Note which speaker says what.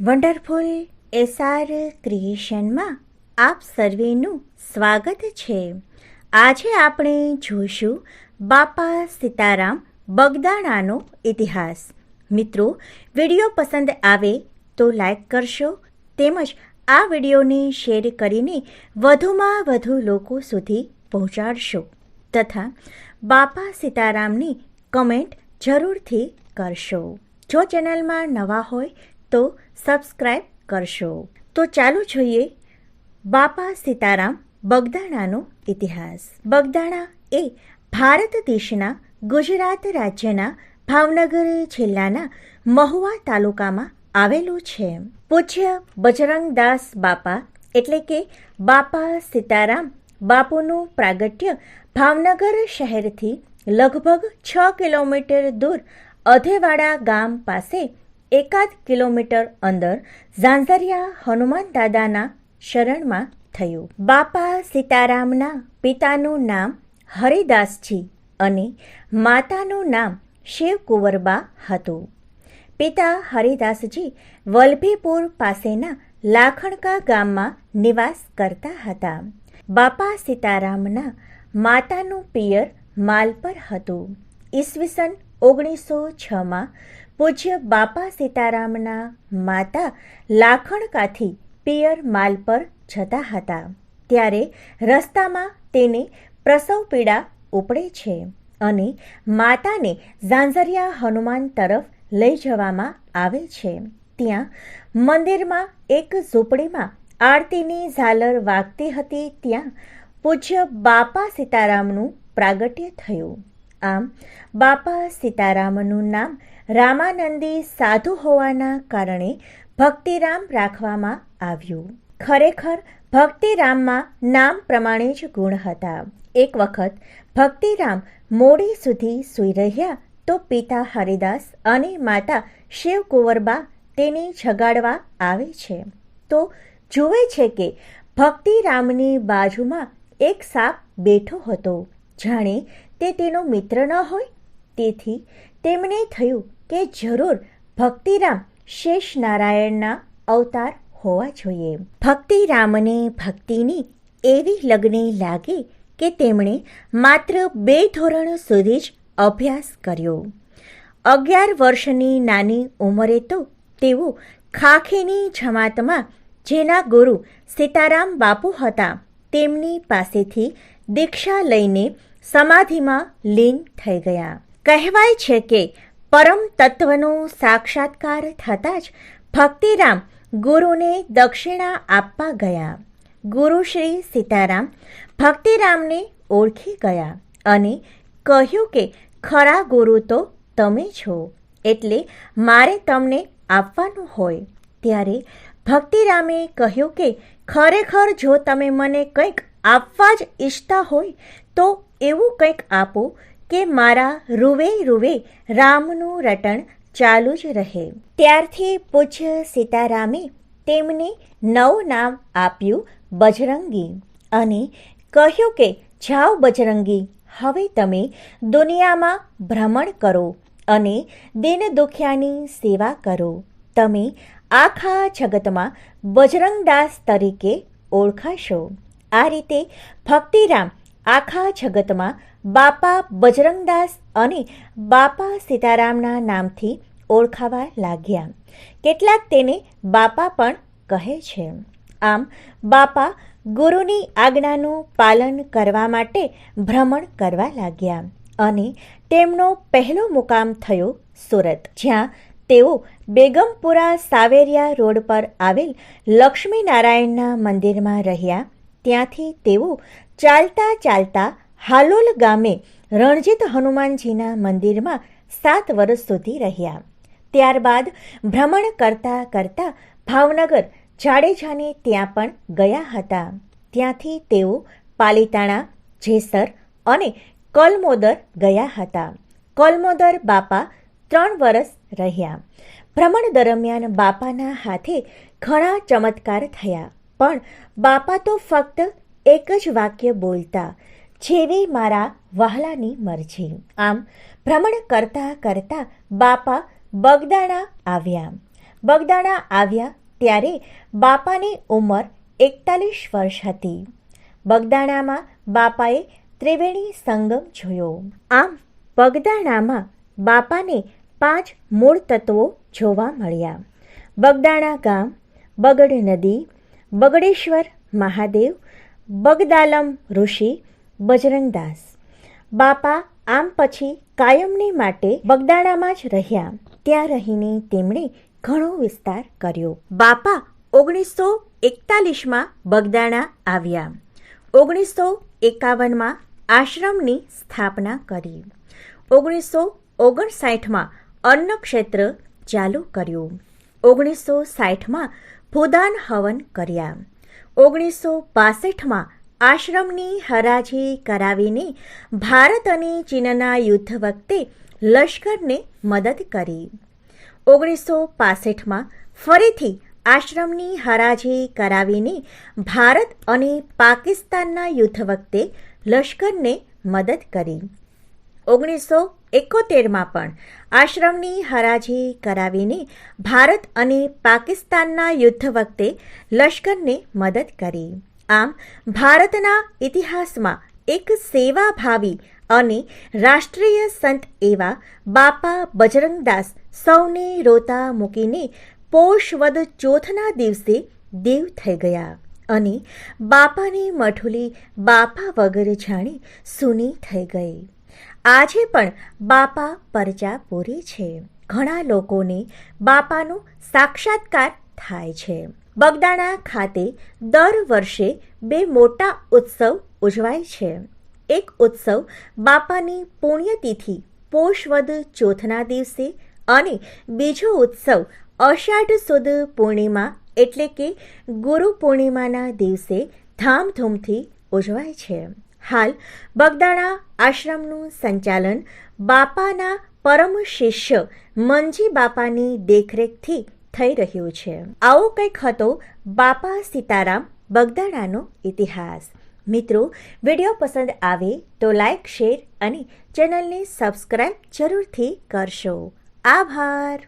Speaker 1: Wonderful SR ક્રિએશનમાં આપ સર્વેનું સ્વાગત છે. આજે આપણે જોઈશું બાપા સીતારામ બગદાણાનો ઇતિહાસ. મિત્રો, વીડિયો પસંદ આવે તો લાઈક કરશો, તેમજ આ વિડીયોને શેર કરીને વધુમાં વધુ લોકો સુધી પહોંચાડશો. તથા બાપા સીતારામની કમેન્ટ જરૂરથી કરશો. જો ચેનલમાં નવા હોય તો સબસ્ક્રાઈબ કરશો. તો ચાલો જોઈએ બાપા સીતારામ બગદાણાનો ઇતિહાસ. બગદાણા એ ભારત દેશના ગુજરાત રાજ્યના ભાવનગર જિલ્લાના મહુવા તાલુકામાં આવેલું છે. પૂજ્ય બજરંગદાસ બાપા એટલે કે બાપા સીતારામ બાપુનું પ્રાગટ્ય ભાવનગર શહેરથી લગભગ છ કિલોમીટર દૂર અધેવાડા ગામ પાસે એકાદ કિલોમીટર અંદર ઝાંઝરિયા હનુમાન દાદાના શરણમાં થયું. બાપા સીતારામના પિતાનું નામ હરિદાસજી અને માતાનું નામ શિવકુંવરબા હતું. પિતા હરિદાસજી વલભીપુર પાસેના લાખણકા ગામમાં નિવાસ કરતા હતા. બાપા સીતારામના માતાનું પિયર માલપર હતું. ઈસવીસન ઓગણીસો છમાં પૂજ્ય બાપા સીતારામના માતા લાખણકાથી પિયર માલ પર જતા હતા. ત્યારે રસ્તામાં તેને પ્રસવ પીડા ઉપડે છે અને માતાને ઝાંઝરિયા હનુમાન તરફ લઈ જવામાં આવે છે. ત્યાં મંદિરમાં એક ઝૂંપડીમાં આરતીની ઝાલર વાગતી હતી. ત્યાં પૂજ્ય બાપા સીતારામનું પ્રાગટ્ય થયું. આમ, બાપા સીતારામનું નામ રામાનંદી સાધુ હોવાના કારણે ભક્તિરામ રાખવામાં આવ્યું. ખરેખર, ભક્તિરામમાં નામ પ્રમાણે જ ગુણ હતા. એક વખત, ભક્તિરામ મોડી સુધી સૂઈ રહ્યા તો પિતા હરિદાસ અને માતા શિવકુંવરબા તેને જગાડવા આવે છે. તો જુએ છે કે ભક્તિરામની બાજુમાં એક સાપ બેઠો હતો. જાણે તે તેનો મિત્ર ન હોય? તેથી તેમને થયું કે જરૂર ભક્તિરામ શેષ નારાયણના અવતાર હોવા જોઈએ. ભક્તિરામને ભક્તિની એવી લગ્ને લાગી કે તેમણે માત્ર બે ધોરણ સુધી જ અભ્યાસ કર્યો. અગિયાર વર્ષની નાની ઉંમરે તો તેઓ ખાખીની જમાતમાં જેના ગુરુ સીતારામ બાપુ હતા તેમની પાસેથી દીક્ષા લઈને સમાધિમાં લીન થઈ ગયા. કહેવાય છે કે પરમ તત્વનો સાક્ષાત્કાર થતાં જ ભક્તિરામ ગુરુને દક્ષિણા આપવા ગયા. ગુરુ શ્રી સીતારામ ભક્તિરામને ઓળખી ગયા અને કહ્યું કે, ખરા ગુરુ તો તમે છો, એટલે મારે તમને આપવાનું હોય. ત્યારે ભક્તિરામે કહ્યું કે, ખરેખર જો તમે મને કંઈક આપવા જ ઈચ્છતા હોય, તો એવું કંઈક આપો કે મારા રૂવે રૂવે રામનું રટણ ચાલુ જ રહે. ત્યારથી પૂજ્ય સીતારામે તેમને નવું નામ આપ્યું બજરંગી અને કહ્યું કે, જાઓ બજરંગી, હવે તમે દુનિયામાં ભ્રમણ કરો અને દિન દુખ્યાની સેવા કરો. તમે આખા જગતમાં બજરંગદાસ તરીકે ઓળખાશો. આ રીતે ભક્તિરામ આખા જગતમાં બાપા બજરંગદાસ અને બાપા સીતારામના નામથી ઓળખાવા લાગ્યા. કેટલાક તેને બાપા પણ કહે છે. આમ, બાપા ગુરુની આજ્ઞાનું પાલન કરવા માટે ભ્રમણ કરવા લાગ્યા અને તેમનો પહેલો મુકામ થયો સુરત, જ્યાં તેઓ બેગમપુરા સાવેરિયા રોડ પર આવેલ લક્ષ્મીનારાયણના મંદિરમાં રહ્યા. ત્યાંથી તેઓ ચાલતા ચાલતા હાલોલ ગામે રણજીત હનુમાનજીના મંદિરમાં સાત વર્ષ સુધી રહ્યા. ત્યારબાદ ભ્રમણ કરતા કરતા ભાવનગર, જાડેજાને ત્યાં પણ ગયા હતા. ત્યાંથી તેઓ પાલીતાણા, જેસર અને કલમોદર ગયા હતા. કલમોદર બાપા ત્રણ વર્ષ રહ્યા. ભ્રમણ દરમિયાન બાપાના હાથે ઘણા ચમત્કાર થયા, પણ બાપા તો ફક્ત એક જ વાક્ય બોલતા જેવી મારા વહાલાની મરજી. આમ ભ્રમણ કરતા કરતા બાપા બગદાણા આવ્યા. બગદાણા આવ્યા ત્યારે બાપાની ઉંમર એકતાલીસ વર્ષ હતી. બગદાણામાં બાપાએ ત્રિવેણી સંગમ જોયો. આમ બગદાણામાં બાપાને પાંચ મૂળ તત્વો જોવા મળ્યા. બગદાણા ગામ, બગડ નદી, બગડેશ્વર મહાદેવ બગદાલમ ઋષિ બજરંગદાસ. બાપા આમ પછી કાયમની માટે બગદાણામાં જ રહ્યા. ત્યાં રહીને તેમણે ઘણો વિસ્તાર કર્યો. બાપા ઓગણીસો એકતાલીસમાં બગદાણા આવ્યા. ઓગણીસો એકાવનમાં આશ્રમની સ્થાપના કરી. ઓગણીસો ઓગણસાઠમાં અન્નક્ષેત્ર ચાલુ કર્યું. ઓગણીસો સાઠમાં ભૂદાન હવન કર્યા. ઓગણીસો બાસઠમાં આશ્રમની હરાજી કરાવીને ભારત અને ચીનના યુદ્ધ વખતે લશ્કરને મદદ કરી. ઓગણીસો પાસઠમાં ફરીથી આશ્રમની હરાજી કરાવીને ભારત અને પાકિસ્તાનના યુદ્ધ વખતે લશ્કરને મદદ કરી. ઓગણીસો એકોતેરમાં પણ આશ્રમની હરાજી કરાવીને ભારત અને પાકિસ્તાનના યુદ્ધ વખતે લશ્કરને મદદ કરી. આમ, ભારતના ઇતિહાસમાં એક સેવાભાવી અને રાષ્ટ્રીય સંત એવા બાપા બજરંગદાસ સૌને રોતા મૂકીને પોષવદ ચોથના દિવસે દેવ થઈ ગયા અને બાપાની મઠુલી બાપા વગર જાણે સૂની થઈ ગઈ. આજે પણ બાપા પરચા પૂરી છે. ઘણા લોકોને બાપાનો સાક્ષાત્કાર થાય છે. બગદાણા ખાતે દર વર્ષે બે મોટા ઉત્સવ ઉજવાય છે. એક ઉત્સવ બાપાની પુણ્યતિથિ પોષવદ ચોથના દિવસે અને બીજો ઉત્સવ અષાઢ સુદ પૂર્ણિમા એટલે કે ગુરુ પૂર્ણિમાના દિવસે ધામધૂમથી ઉજવાય છે. હાલ બગદાણા આશ્રમનું સંચાલન બાપાના પરમ શિષ્ય મંજી બાપાની દેખરેખથી થઈ રહ્યું છે. આવો કંઈક હતો બાપા સીતારામ બગદાણાનો ઇતિહાસ. મિત્રો, વીડિયો પસંદ આવે તો લાઈક, શેર અને ચેનલને સબસ્ક્રાઈબ જરૂરથી કરશો. આભાર.